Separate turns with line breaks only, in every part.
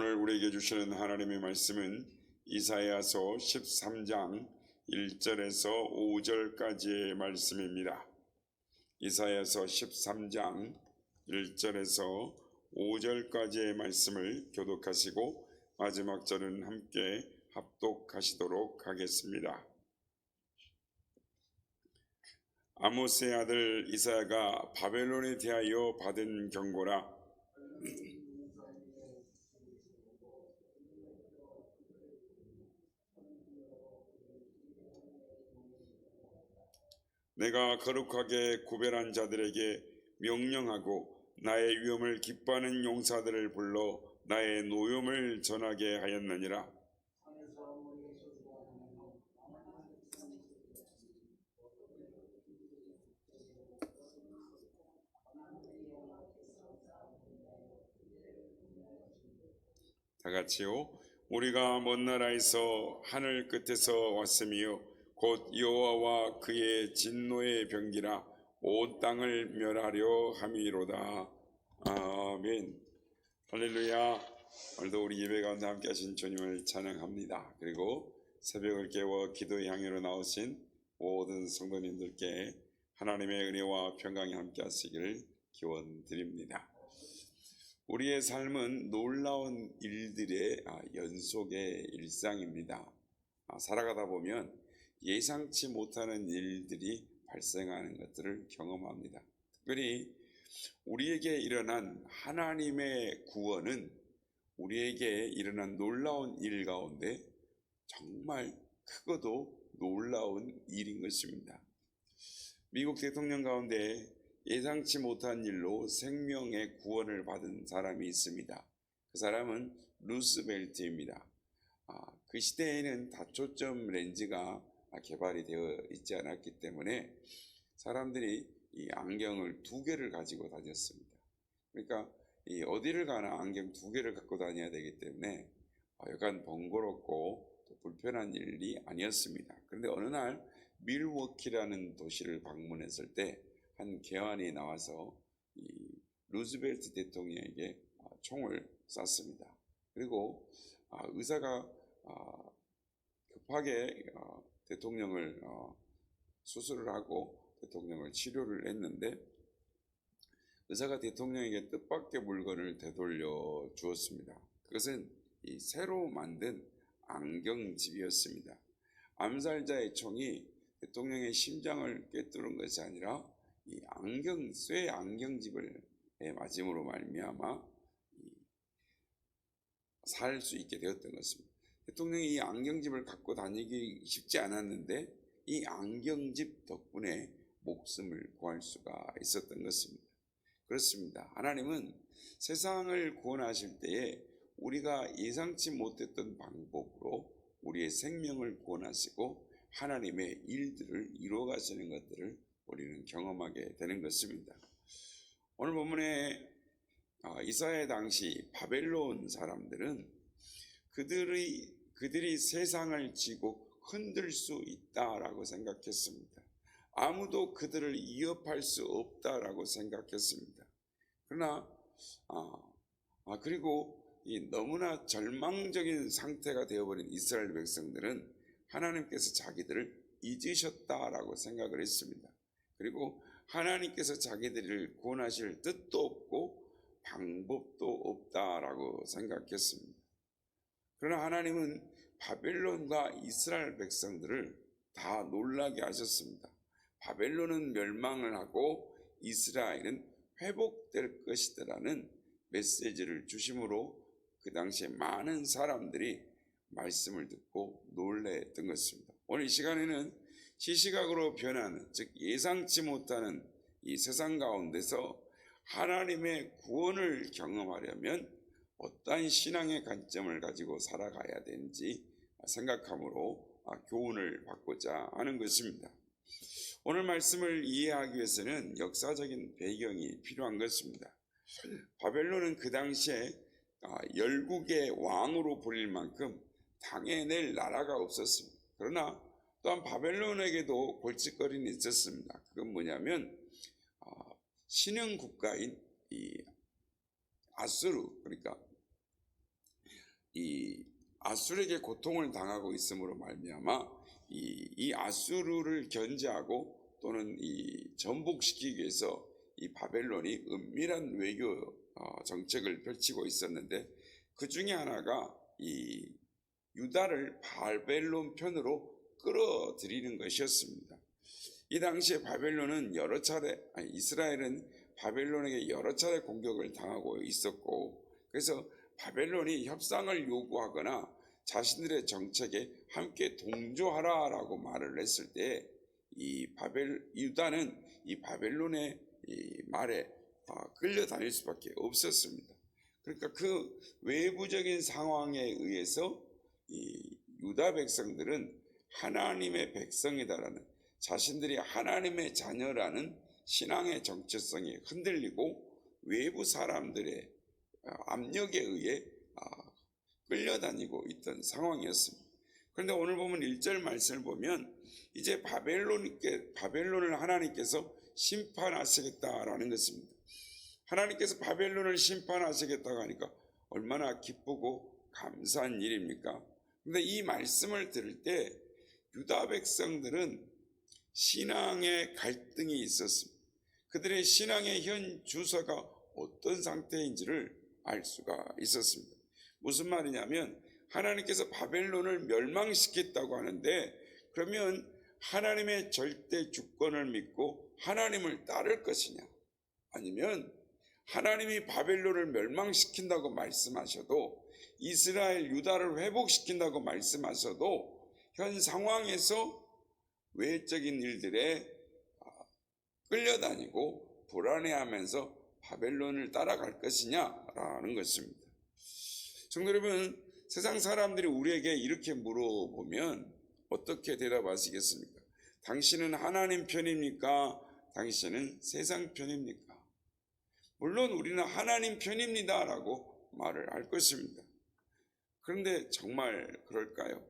오늘 우리에게 주시는 하나님의 말씀은 이사야서 13장 1절에서 5절까지의 말씀입니다. 이사야서 13장 1절에서 5절까지의 말씀을 교독하시고 마지막 절은 함께 합독하시도록 하겠습니다. 아모스의 아들 이사야가 바벨론에 대하여 받은 경고라 내가 거룩하게 구별한 자들에게 명령하고 나의 위엄을 기뻐하는 용사들을 불러 나의 노염을 전하게 하였느니라. 다 같이요. 우리가 먼 나라에서 하늘 끝에서 왔으며 곧 여호와와 그의 진노의 병기라 온 땅을 멸하려 함이로다. 아멘. 할렐루야. 오늘도 우리 예배 가운데 함께 하신 주님을 찬양합니다. 그리고 새벽을 깨워 기도의 향유로 나오신 모든 성도님들께 하나님의 은혜와 평강이 함께 하시기를 기원 드립니다. 우리의 삶은 놀라운 일들의 아, 연속의 일상입니다. 아, 살아가다 보면 예상치 못하는 일들이 발생하는 것들을 경험합니다. 특별히 우리에게 일어난 하나님의 구원은 우리에게 일어난 놀라운 일 가운데 정말 크고도 놀라운 일인 것입니다. 미국 대통령 가운데 예상치 못한 일로 생명의 구원을 받은 사람이 있습니다. 그 사람은 루스벨트입니다. 아, 그 시대에는 다초점 렌즈가 개발이 되어 있지 않았기 때문에 사람들이 이 안경을 두 개를 가지고 다녔습니다. 그러니까 이 어디를 가나 안경 두 개를 갖고 다녀야 되기 때문에 어, 약간 번거롭고 또 불편한 일이 아니었습니다. 그런데 어느 날 밀워키라는 도시를 방문했을 때 한 개환이 나와서 이 루즈벨트 대통령에게 어, 총을 쐈습니다. 그리고 아, 의사가 아, 급하게 어, 대통령을 수술을 하고 대통령을 치료를 했는데 의사가 대통령에게 뜻밖의 물건을 되돌려 주었습니다. 그것은 이 새로 만든 안경집이었습니다. 암살자의 총이 대통령의 심장을 꿰뚫은 것이 아니라 이 안경 쇠 안경집을 맞음으로 말미암아 살 수 있게 되었던 것입니다. 대통령이 이 안경집을 갖고 다니기 쉽지 않았는데 이 안경집 덕분에 목숨을 구할 수가 있었던 것입니다. 그렇습니다. 하나님은 세상을 구원하실 때에 우리가 예상치 못했던 방법으로 우리의 생명을 구원하시고 하나님의 일들을 이루어 가시는 것들을 우리는 경험하게 되는 것입니다. 오늘 본문에 아, 이사야 당시 바벨론 사람들은 그들이 그들이 세상을 지고 흔들 수 있다라고 생각했습니다. 아무도 그들을 위협할 수 없다라고 생각했습니다. 그러나 아, 아 그리고 이 너무나 절망적인 상태가 되어버린 이스라엘 백성들은 하나님께서 자기들을 잊으셨다라고 생각을 했습니다. 그리고 하나님께서 자기들을 구원하실 뜻도 없고 방법도 없다라고 생각했습니다. 그러나 하나님은 바벨론과 이스라엘 백성들을 다 놀라게 하셨습니다. 바벨론은 멸망을 하고 이스라엘은 회복될 것이다라는 메시지를 주심으로 그 당시에 많은 사람들이 말씀을 듣고 놀래했던 것입니다. 오늘 이 시간에는 시시각으로 변하는 즉 예상치 못하는 이 세상 가운데서 하나님의 구원을 경험하려면 어떠한 신앙의 관점을 가지고 살아가야 되는지 생각함으로 교훈을 받고자 하는 것입니다. 오늘 말씀을 이해하기 위해서는 역사적인 배경이 필요한 것입니다. 바벨론은 그 당시에 열국의 왕으로 불릴 만큼 당해낼 나라가 없었습니다. 그러나 또한 바벨론에게도 골칫거리는 있었습니다. 그건 뭐냐면 신흥 국가인 이 아수르 그러니까 이 아술에게 고통을 당하고 있음으로 말미암아 이, 이 아수르를 견제하고 또는 이 전복시키기 위해서 이 바벨론이 은밀한 외교 어, 정책을 펼치고 있었는데 그 중에 하나가 이 유다를 바벨론 편으로 끌어들이는 것이었습니다. 이 당시에 바벨론은 여러 차례 아니 이스라엘은 바벨론에게 여러 차례 공격을 당하고 있었고 그래서 바벨론이 협상을 요구하거나 자신들의 정책에 함께 동조하라라고 말을 했을 때 이 바벨 유다는 이 바벨론의 이 말에 어, 끌려다닐 수밖에 없었습니다. 그러니까 그 외부적인 상황에 의해서 이 유다 백성들은 하나님의 백성이다라는 자신들이 하나님의 자녀라는 신앙의 정체성이 흔들리고 외부 사람들의 어, 압력에 의해 아, 끌려다니고 있던 상황이었습니다. 그런데 오늘 보면 1절 말씀을 보면 이제 바벨론께 바벨론을 하나님께서 심판하시겠다라는 것입니다. 하나님께서 바벨론을 심판하시겠다고 하니까 얼마나 기쁘고 감사한 일입니까? 근데 이 말씀을 들을 때 유다 백성들은 신앙의 갈등이 있었습니다. 그들의 신앙의 현 주소가 어떤 상태인지를 알 수가 있었습니다. 무슨 말이냐면 하나님께서 바벨론을 멸망시켰다고 하는데 그러면 하나님의 절대 주권을 믿고 하나님을 따를 것이냐 아니면 하나님이 바벨론을 멸망시킨다고 말씀하셔도 이스라엘 유다를 회복시킨다고 말씀하셔도 현 상황에서 외적인 일들에 아, 끌려다니고 불안해하면서 바벨론을 따라갈 것이냐 라는 것입니다. 성도 여러분, 세상 사람들이 우리에게 이렇게 물어보면 어떻게 대답하시겠습니까? 당신은 하나님 편입니까? 당신은 세상 편입니까? 물론 우리는 하나님 편입니다라고 말을 할 것입니다. 그런데 정말 그럴까요?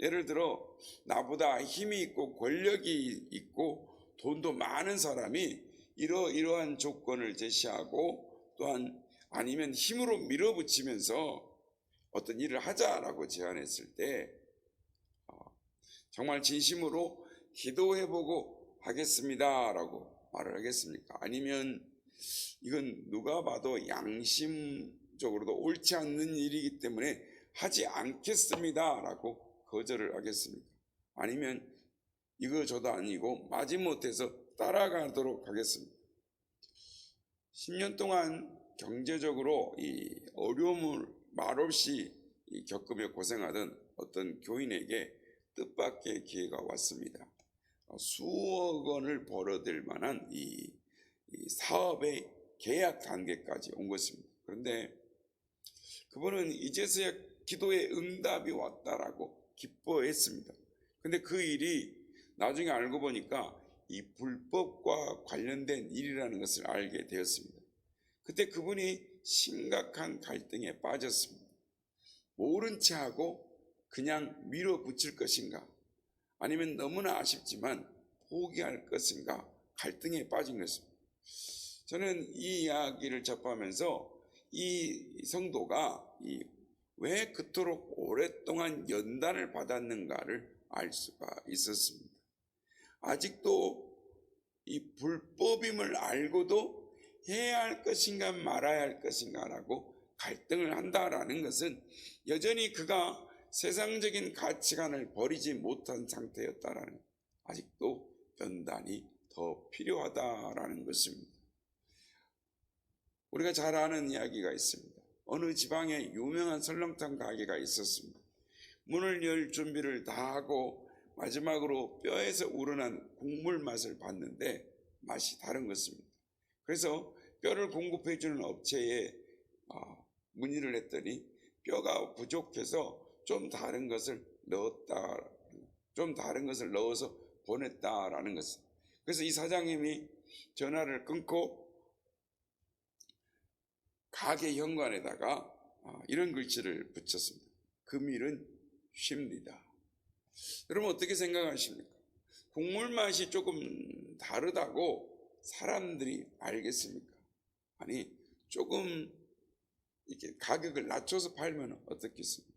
예를 들어 나보다 힘이 있고 권력이 있고 돈도 많은 사람이 이러이러한 조건을 제시하고 또한 아니면 힘으로 밀어붙이면서 어떤 일을 하자라고 제안했을 때 어, 정말 진심으로 기도해보고 하겠습니다라고 말을 하겠습니까? 아니면 이건 누가 봐도 양심적으로도 옳지 않는 일이기 때문에 하지 않겠습니다라고 거절을 하겠습니까? 아니면 이거 저도 아니고 마지못해서 따라가도록 하겠습니다. 10년 동안 경제적으로 이 어려움을 말없이 이 겪으며 고생하던 어떤 교인에게 뜻밖의 기회가 왔습니다. 수억 원을 벌어들 만한 이, 이 사업의 계약 단계까지 온 것입니다. 그런데 그분은 이제서야 기도의 응답이 왔다라고 기뻐했습니다. 근데 그 일이 나중에 알고 보니까 이 불법과 관련된 일이라는 것을 알게 되었습니다. 그때 그분이 심각한 갈등에 빠졌습니다. 모른 채 하고 그냥 밀어붙일 것인가? 아니면 너무나 아쉽지만 포기할 것인가? 갈등에 빠진 것입니다. 저는 이 이야기를 접하면서 이 성도가 이 왜 그토록 오랫동안 연단을 받았는가를 알 수가 있었습니다. 아직도 이 불법임을 알고도 해야 할 것인가 말아야 할 것인가라고 갈등을 한다라는 것은 여전히 그가 세상적인 가치관을 버리지 못한 상태였다라는 아직도 연단이 더 필요하다라는 것입니다. 우리가 잘 아는 이야기가 있습니다. 어느 지방에 유명한 설렁탕 가게가 있었습니다. 문을 열 준비를 다 하고 마지막으로 뼈에서 우러난 국물 맛을 봤는데 맛이 다른 것입니다. 그래서 뼈를 공급해 주는 업체에 아, 문의를 했더니 뼈가 부족해서 좀 다른 것을 넣었다, 좀 다른 것을 넣어서 보냈다라는 것을. 그래서 이 사장님이 전화를 끊고 가게 현관에다가 아, 이런 글씨를 붙였습니다. 금일은 쉽니다. 여러분 어떻게 생각하십니까? 국물 맛이 조금 다르다고 사람들이 알겠습니까? 아니 조금 이렇게 가격을 낮춰서 팔면 어떻겠습니까?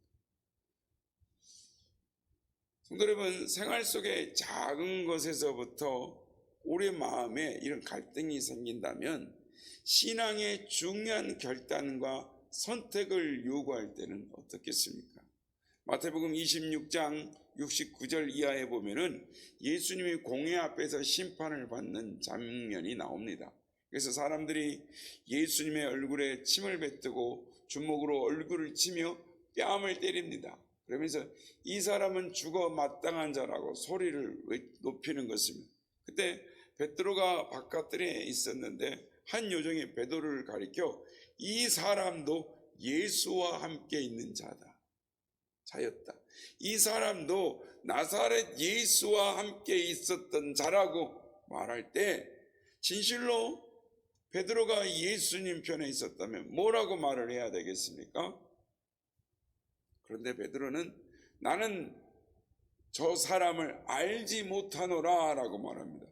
성도 여러분, 생활 속의 작은 것에서부터 우리 마음에 이런 갈등이 생긴다면 신앙의 중요한 결단과 선택을 요구할 때는 어떻겠습니까? 마태복음 26장 69절 이하에 보면은 예수님이 공회 앞에서 심판을 받는 장면이 나옵니다. 그래서 사람들이 예수님의 얼굴에 침을 뱉고 주먹으로 얼굴을 치며 뺨을 때립니다. 그러면서 이 사람은 죽어 마땅한 자라고 소리를 외- 높이는 것입니다. 그때 베드로가 바깥들에 있었는데 한 요정이 베드로를 가리켜 이 사람도 예수와 함께 있는 자다. 자였다. 이 사람도 나사렛 예수와 함께 있었던 자라고 말할 때 진실로 베드로가 예수님 편에 있었다면 뭐라고 말을 해야 되겠습니까? 그런데 베드로는 나는 저 사람을 알지 못하노라 라고 말합니다.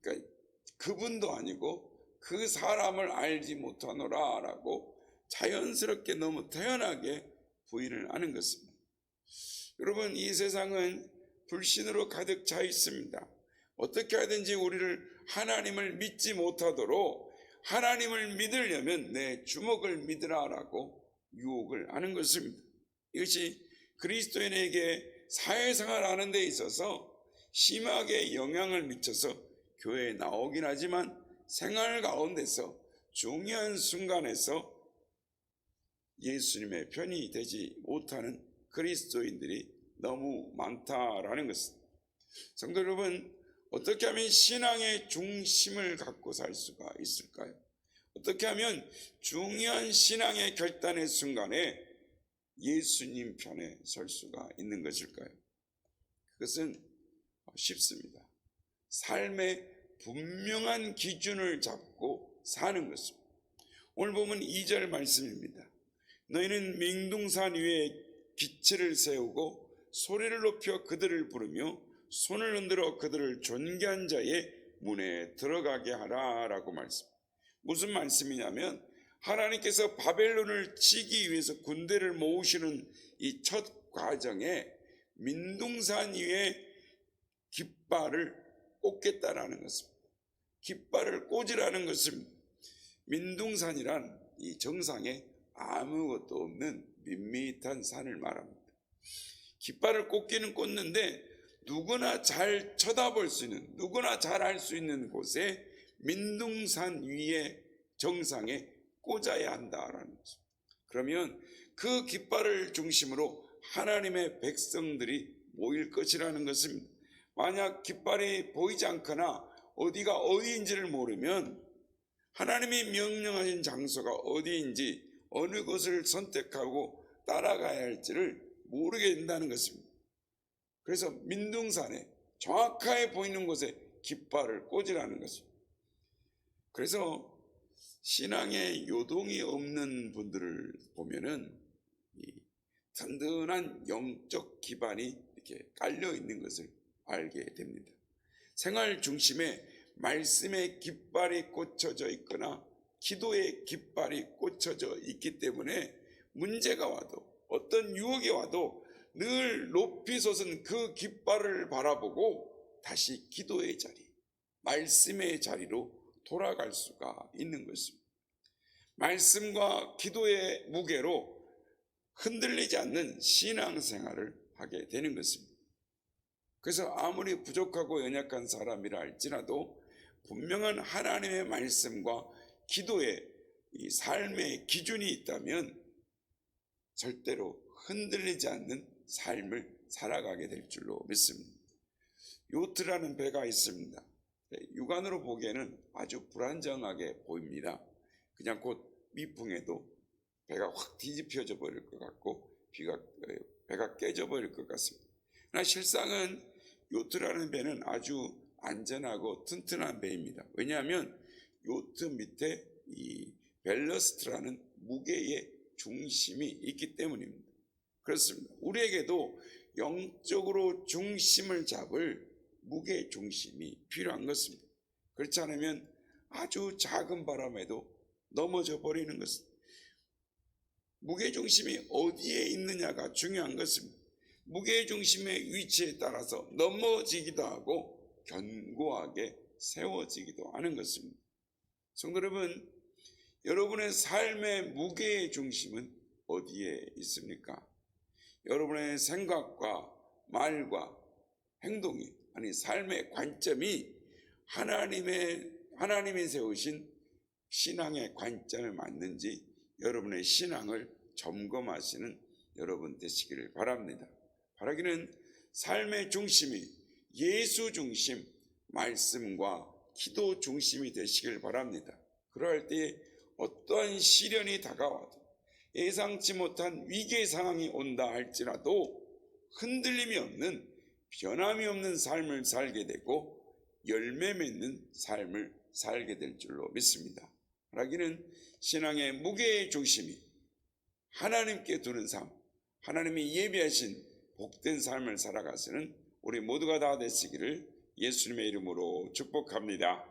그러니까 그분도 아니고 그 사람을 알지 못하노라 라고 자연스럽게 너무 태연하게 부인을 하는 것입니다. 여러분 이 세상은 불신으로 가득 차 있습니다. 어떻게 하든지 우리를 하나님을 믿지 못하도록 하나님을 믿으려면 내 주먹을 믿으라라고 유혹을 하는 것입니다. 이것이 그리스도인에게 사회생활 하는 데 있어서 심하게 영향을 미쳐서 교회에 나오긴 하지만 생활 가운데서 중요한 순간에서 예수님의 편이 되지 못하는 그리스도인들이 너무 많다라는 것입니다. 성도 여러분, 어떻게 하면 신앙의 중심을 갖고 살 수가 있을까요? 어떻게 하면 중요한 신앙의 결단의 순간에 예수님 편에 설 수가 있는 것일까요? 그것은 쉽습니다. 삶의 분명한 기준을 잡고 사는 것입니다. 오늘 보면 2절 말씀입니다. 너희는 맹둥산 위에 기치를 세우고 소리를 높여 그들을 부르며 손을 흔들어 그들을 존귀한 자의 문에 들어가게 하라라고 말씀. 무슨 말씀이냐면 하나님께서 바벨론을 치기 위해서 군대를 모으시는 이 첫 과정에 민둥산 위에 깃발을 꽂겠다라는 것입니다. 깃발을 꽂으라는 것은 민둥산이란 이 정상에 아무것도 없는 밋밋한 산을 말합니다. 깃발을 꽂기는 꽂는데 누구나 잘 쳐다볼 수 있는 누구나 잘 알 수 있는 곳에 민둥산 위에 정상에 꽂아야 한다라는 거죠. 그러면 그 깃발을 중심으로 하나님의 백성들이 모일 것이라는 것입니다. 만약 깃발이 보이지 않거나 어디가 어디인지를 모르면 하나님이 명령하신 장소가 어디인지 어느 것을 선택하고 따라가야 할지를 모르게 된다는 것입니다. 그래서 민둥산에 정확하게 보이는 곳에 깃발을 꽂으라는 것입니다. 그래서 신앙에 요동이 없는 분들을 보면은 이 든든한 영적 기반이 이렇게 깔려 있는 것을 알게 됩니다. 생활 중심에 말씀의 깃발이 꽂혀져 있거나 기도의 깃발이 꽂혀져 있기 때문에 문제가 와도 어떤 유혹이 와도 늘 높이 솟은 그 깃발을 바라보고 다시 기도의 자리, 말씀의 자리로 돌아갈 수가 있는 것입니다. 말씀과 기도의 무게로 흔들리지 않는 신앙생활을 하게 되는 것입니다. 그래서 아무리 부족하고 연약한 사람이라 할지라도 분명한 하나님의 말씀과 기도의 이 삶의 기준이 있다면 절대로 흔들리지 않는 삶을 살아가게 될 줄로 믿습니다. 요트라는 배가 있습니다. 네, 육안으로 보기에는 아주 불안정하게 보입니다. 그냥 곧 미풍에도 배가 확 뒤집혀져 버릴 것 같고 비가 배가 깨져 버릴 것 같습니다. 그러나 실상은 요트라는 배는 아주 안전하고 튼튼한 배입니다. 왜냐하면 요트 밑에 이 벨러스트라는 무게의 중심이 있기 때문입니다. 그렇습니다. 우리에게도 영적으로 중심을 잡을 무게 중심이 필요한 것입니다. 그렇지 않으면 아주 작은 바람에도 넘어져 버리는 것입니다. 무게 중심이 어디에 있느냐가 중요한 것입니다. 무게 중심의 위치에 따라서 넘어지기도 하고 견고하게 세워지기도 하는 것입니다. 성도 여러분, 여러분의 삶의 무게의 중심은 어디에 있습니까? 여러분의 생각과 말과 행동이 아니 삶의 관점이 하나님의 하나님이 세우신 신앙의 관점에 맞는지 여러분의 신앙을 점검하시는 여러분 되시기를 바랍니다. 바라기는 삶의 중심이 예수 중심, 말씀과 기도 중심이 되시길 바랍니다. 그러할 때 어떠한 시련이 다가와도 예상치 못한 위기 상황이 온다 할지라도 흔들림이 없는 변함이 없는 삶을 살게 되고 열매 맺는 삶을 살게 될 줄로 믿습니다. 하기는 신앙의 무게의 중심이 하나님께 두는 삶, 하나님이 예비하신 복된 삶을 살아가시는 우리 모두가 다 되시기를 예수님의 이름으로 축복합니다.